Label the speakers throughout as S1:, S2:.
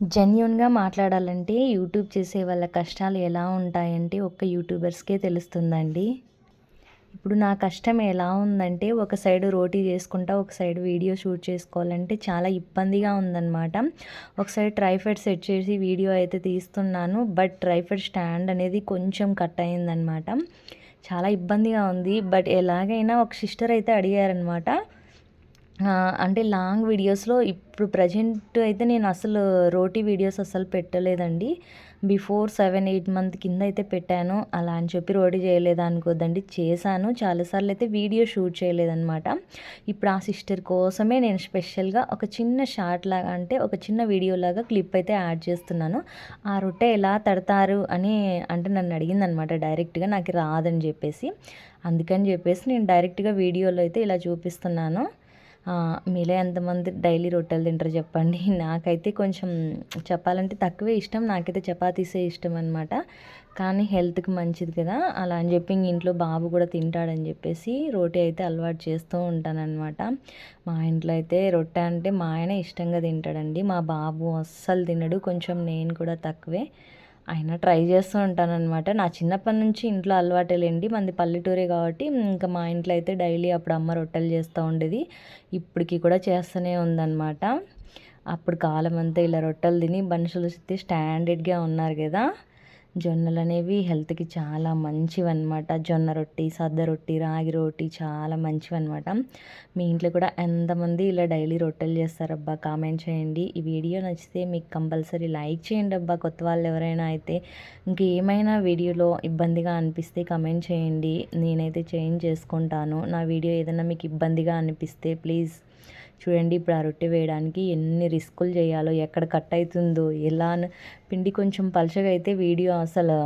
S1: జెన్యున్గా మాట్లాడాలంటే యూట్యూబ్ చేసే వాళ్ళ కష్టాలు ఎలా ఉంటాయంటే ఒక్క యూట్యూబర్స్కే తెలుస్తుందండి. ఇప్పుడు నా కష్టం ఎలా ఉందంటే ఒక సైడ్ రోటీ చేసుకుంటా ఒక సైడ్ వీడియో షూట్ చేసుకోవాలంటే చాలా ఇబ్బందిగా ఉందన్నమాట. ఒక సైడ్ ట్రైఫెడ్ సెట్ చేసి వీడియో అయితే తీస్తున్నాను బట్ ట్రైఫెడ్ స్టాండ్ అనేది కొంచెం కట్ అయిందనమాట చాలా ఇబ్బందిగా ఉంది బట్ ఎలాగైనా ఒక సిస్టర్ అయితే అడిగారనమాట అంటే లాంగ్ వీడియోస్లో ఇప్పుడు ప్రజెంట్ అయితే నేను అసలు రోటీ వీడియోస్ అసలు పెట్టలేదండి. బిఫోర్ సెవెన్ ఎయిట్ మంత్ కింద అయితే పెట్టాను. అలా అని చెప్పి రోటీ చేయలేదు అనుకోద్దండి. చేశాను. చాలాసార్లు అయితే వీడియో షూట్ చేయలేదన్నమాట. ఇప్పుడు ఆ సిస్టర్ కోసమే నేను స్పెషల్గా ఒక చిన్న షార్ట్ లాగా అంటే ఒక చిన్న వీడియో లాగా క్లిప్ అయితే యాడ్ చేస్తున్నాను. ఆ రొట్టె ఎలా తడతారు అని అంటే నన్ను అడిగిందనమాట డైరెక్ట్గా. నాకు రాదని చెప్పేసి. అందుకని చెప్పేసి నేను డైరెక్ట్గా వీడియోలో అయితే ఇలా చూపిస్తున్నాను. మీలో ఎంతమంది డైలీ రొట్టెలు తింటారు చెప్పండి. నాకైతే కొంచెం చెప్పాలంటే తక్కువే ఇష్టం. నాకైతే చపాతీసే ఇష్టం అనమాట కానీ హెల్త్కి మంచిది కదా. అలా అని చెప్పి ఇంట్లో బాబు కూడా తింటాడని చెప్పేసి రోటీ అయితే అలవాటు చేస్తూ ఉంటానన్నమాట. మా ఇంట్లో అయితే రొట్టె అంటే మా ఆయన ఇష్టంగా తింటాడండి. మా బాబు అస్సలు తినడు. కొంచెం నేను కూడా తక్కువే. అయినా ట్రై చేస్తూ ఉంటానన్నమాట. నా చిన్నప్పటి నుంచి ఇంట్లో అలవాటేలేండి మంది పల్లెటూరే కాబట్టి ఇంకా మా ఇంట్లో అయితే డైలీ అప్పుడు అమ్మ రొట్టెలు చేస్తూ ఉండేది. ఇప్పటికి కూడా చేస్తూనే ఉందన్నమాట. అప్పుడు కాలం అంతా ఇలా రొట్టెలు తిని మనుషులు స్టాండర్డ్గా ఉన్నారు కదా. జొన్నలు అనేవి హెల్త్కి చాలా మంచివి అనమాట జొన్న రొట్టి సద్ద రొట్టి రాగి రొట్టి చాలా మంచివి అనమాట మీ ఇంట్లో కూడా ఎంతమంది ఇలా డైలీ రొట్టెలు చేస్తారబ్బా కామెంట్ చేయండి. ఈ వీడియో నచ్చితే మీకు కంపల్సరీ లైక్ చేయండి అబ్బా. కొత్త వాళ్ళు ఎవరైనా అయితే ఇంకేమైనా వీడియోలో ఇబ్బందిగా అనిపిస్తే కమెంట్ చేయండి. నేనైతే చేంజ్ చేసుకుంటాను. నా వీడియో ఏదైనా మీకు ఇబ్బందిగా అనిపిస్తే ప్లీజ్ చూడండి ఇప్పుడు ఆ రొట్టె వేయడానికి ఎన్ని రిస్కులు చేయాలో ఎక్కడ కట్ అవుతుందో ఎలా పిండి కొంచెం పలచగా అయితే వీడియో అసలు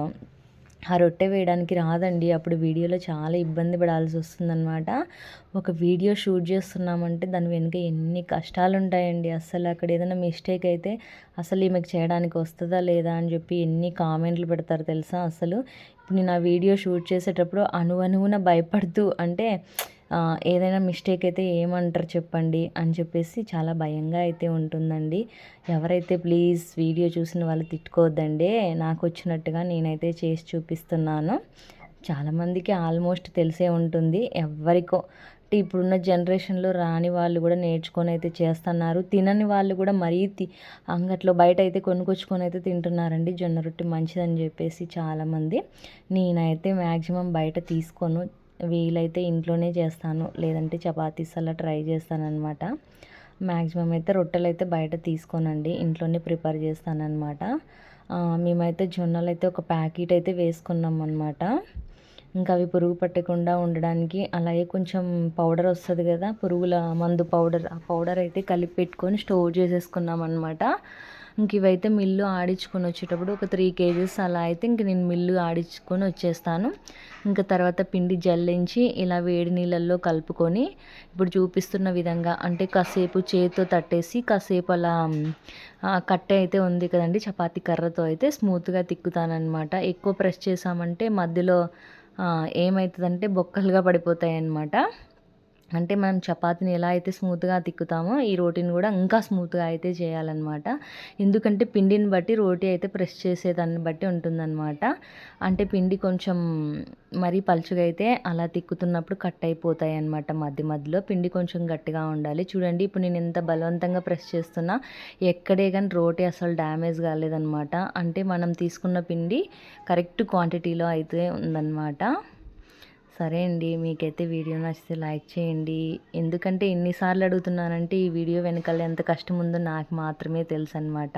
S1: ఆ రొట్టె వేయడానికి రాదండి. అప్పుడు వీడియోలో చాలా ఇబ్బంది పడాల్సి వస్తుందన్నమాట. ఒక వీడియో షూట్ చేస్తున్నామంటే దాని వెనుక ఎన్ని కష్టాలు ఉంటాయండి అసలు అక్కడ ఏదైనా మిస్టేక్ అయితే అసలు ఈమెకు చేయడానికి వస్తుందా లేదా అని చెప్పి ఎన్ని కామెంట్లు పెడతారు తెలుసా అసలు ఇప్పుడు నేను ఆ వీడియో షూట్ చేసేటప్పుడు అణువణువున భయపడుతూ అంటే ఏదైనా మిస్టేక్ అయితే ఏమంటారు చెప్పండి అని చెప్పేసి చాలా భయంగా అయితే ఉంటుందండి. ఎవరైతే ప్లీజ్ వీడియో చూసిన వాళ్ళు తిట్టుకోవద్దండి నాకు వచ్చినట్టుగా నేనైతే చేసి చూపిస్తున్నాను. చాలామందికి ఆల్మోస్ట్ తెలిసే ఉంటుంది ఎవరికో అంటే ఇప్పుడున్న జనరేషన్లో రాని వాళ్ళు కూడా నేర్చుకొని అయితే చేస్తున్నారు. తినని వాళ్ళు కూడా మరీ తి అంగట్లో బయట అయితే కొనుక్కొచ్చుకొని అయితే తింటున్నారండి. జొన్న రొట్టె మంచిదని చెప్పేసి చాలామంది నేనైతే మ్యాక్సిమం బయట తీసుకోను వీలైతే ఇంట్లోనే చేస్తాను. లేదంటే చపాతీస్ అలా ట్రై చేస్తానమాట మ్యాక్సిమం అయితే రొట్టెలు అయితే బయట తీసుకోనండి. ఇంట్లోనే ప్రిపేర్ చేస్తానన్నమాట. మేమైతే జొన్నలు అయితే ఒక ప్యాకెట్ అయితే వేసుకున్నాం అనమాట ఇంకా అవి పురుగు పట్టకుండా ఉండడానికి అలాగే కొంచెం పౌడర్ వస్తుంది కదా పురుగుల మందు పౌడర్ ఆ పౌడర్ అయితే కలిపి పెట్టుకొని స్టోర్ చేసేసుకున్నాం అనమాట ఇంక ఇవైతే మిల్లు ఆడించుకొని వచ్చేటప్పుడు ఒక త్రీ కేజీస్ అలా అయితే ఇంక నేను మిల్లు ఆడించుకొని వచ్చేస్తాను. ఇంకా తర్వాత పిండి జల్లించి ఇలా వేడి నీళ్ళల్లో కలుపుకొని ఇప్పుడు చూపిస్తున్న విధంగా అంటే కాసేపు చేతితో తట్టేసి కాసేపు అలా కట్టె అయితే ఉంది కదండి చపాతీ కర్రతో అయితే స్మూత్గా తిక్కుతానమాట ఎక్కువ ప్రెస్ చేసామంటే మధ్యలో ఏమవుతుందంటే బొక్కలుగా పడిపోతాయి అన్నమాట అంటే మనం చపాతీని ఎలా అయితే స్మూత్గా తిక్కుతామో ఈ రోటీని కూడా ఇంకా స్మూత్గా అయితే చేయాలన్నమాట. ఎందుకంటే పిండిని బట్టి రోటీ అయితే ప్రెస్ చేసేదాన్ని బట్టి ఉంటుందన్నమాట. అంటే పిండి కొంచెం మరీ పలుచుగా అయితే అలా తిక్కుతున్నప్పుడు కట్ అయిపోతాయి అనమాట మధ్య మధ్యలో. పిండి కొంచెం గట్టిగా ఉండాలి. చూడండి ఇప్పుడు నేను ఎంత బలవంతంగా ప్రెస్ చేస్తున్నా ఎక్కడే కానీ రోటీ అసలు డ్యామేజ్ కాలేదనమాట అంటే మనం తీసుకున్న పిండి కరెక్ట్ క్వాంటిటీలో అయితే ఉందన్నమాట. సరే అండి మీకైతే వీడియో నచ్చితే లైక్ చేయండి. ఎందుకంటే ఎన్నిసార్లు అడుగుతున్నానంటే ఈ వీడియో వెనకాల ఎంత కష్టం ఉందో నాకు మాత్రమే తెలుసు అనమాట